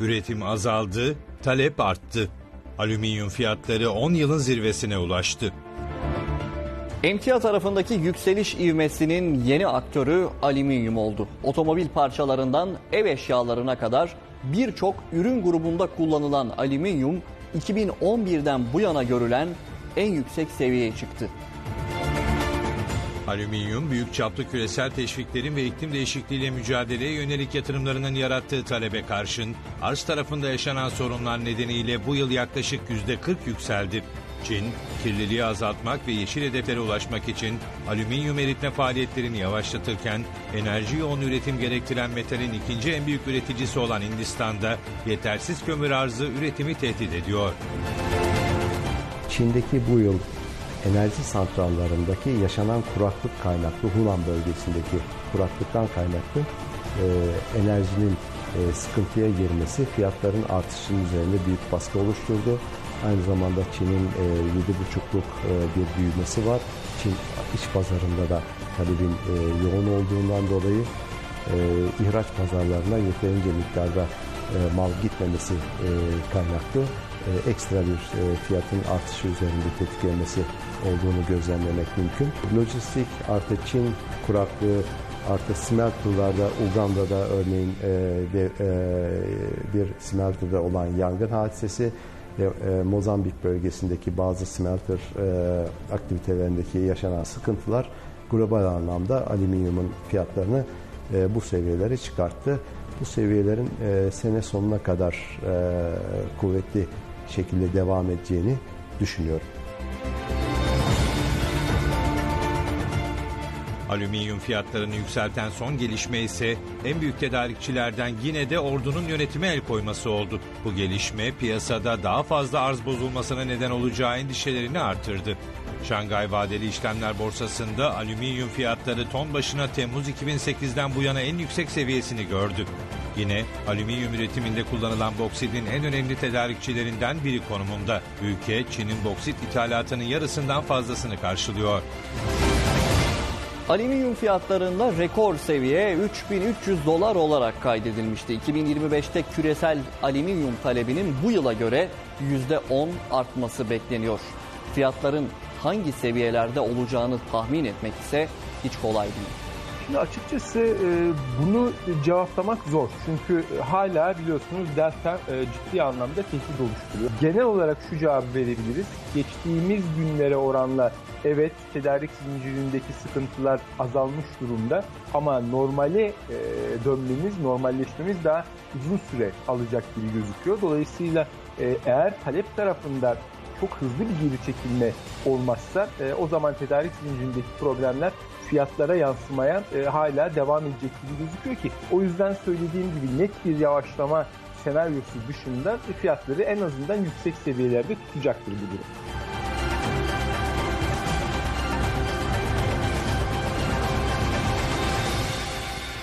Üretim azaldı, talep arttı. Alüminyum fiyatları 10 yılın zirvesine ulaştı. Emtia tarafındaki yükseliş ivmesinin yeni aktörü alüminyum oldu. Otomobil parçalarından ev eşyalarına kadar birçok ürün grubunda kullanılan alüminyum 2011'den bu yana görülen en yüksek seviyeye çıktı. Alüminyum, büyük çaplı küresel teşviklerin ve iklim değişikliğiyle mücadeleye yönelik yatırımlarının yarattığı talebe karşın, arz tarafında yaşanan sorunlar nedeniyle bu yıl yaklaşık %40 yükseldi. Çin, kirliliği azaltmak ve yeşil hedeflere ulaşmak için alüminyum eritme faaliyetlerini yavaşlatırken, enerji yoğun üretim gerektiren metalin ikinci en büyük üreticisi olan Hindistan'da yetersiz kömür arzı üretimi tehdit ediyor. Çin'deki bu yıl enerji santrallarındaki yaşanan kuraklık kaynaklı Hunan bölgesindeki kuraklıktan kaynaklı e, enerjinin e, sıkıntıya girmesi fiyatların artışının üzerinde büyük baskı oluşturdu. Aynı zamanda Çin'in e, 7,5'luk e, bir büyümesi var. Çin iç pazarında da talebin e, yoğun olduğundan dolayı e, ihraç pazarlarına yeterince miktarda e, mal gitmemesi e, kaynaklı e, ekstra bir e, fiyatın artışı üzerinde tetiklemesi olduğunu gözlemlemek mümkün. Lojistik artı Çin kuraklığı artı smelterlarda Uganda'da örneğin e, bir, e, bir smelterda olan yangın hadisesi ve e, Mozambik bölgesindeki bazı smelter e, aktivitelerindeki yaşanan sıkıntılar global anlamda alüminyumun fiyatlarını e, bu seviyelere çıkarttı. Bu seviyelerin e, sene sonuna kadar e, kuvvetli şekilde devam edeceğini düşünüyorum. Alüminyum fiyatlarını yükselten son gelişme ise en büyük tedarikçilerden yine de ordunun yönetime el koyması oldu. Bu gelişme piyasada daha fazla arz bozulmasına neden olacağı endişelerini artırdı. Şangay Vadeli İşlemler Borsası'nda alüminyum fiyatları ton başına Temmuz 2008'den bu yana en yüksek seviyesini gördü. Yine alüminyum üretiminde kullanılan boksitin en önemli tedarikçilerinden biri konumunda. Ülke Çin'in boksit ithalatının yarısından fazlasını karşılıyor. Alüminyum fiyatlarında rekor seviye 3300 dolar olarak kaydedilmişti. 2025'te küresel alüminyum talebinin bu yıla göre %10 artması bekleniyor. Fiyatların hangi seviyelerde olacağını tahmin etmek ise hiç kolay değil. Şimdi açıkçası e, bunu cevaplamak zor. Çünkü hala biliyorsunuz delta e, ciddi anlamda tehdit oluşturuyor. Genel olarak şu cevabı verebiliriz. Geçtiğimiz günlere oranla evet tedarik zincirindeki sıkıntılar azalmış durumda ama normale e, dönmemiz, normalleşmemiz daha uzun süre alacak gibi gözüküyor. Dolayısıyla e, eğer talep tarafında çok hızlı bir geri çekilme olmazsa e, o zaman tedarik zincirindeki problemler fiyatlara yansımaya e, hala devam edecek gibi gözüküyor ki o yüzden söylediğim gibi net bir yavaşlama senaryosu dışında fiyatları en azından yüksek seviyelerde tutacaktır bu durum.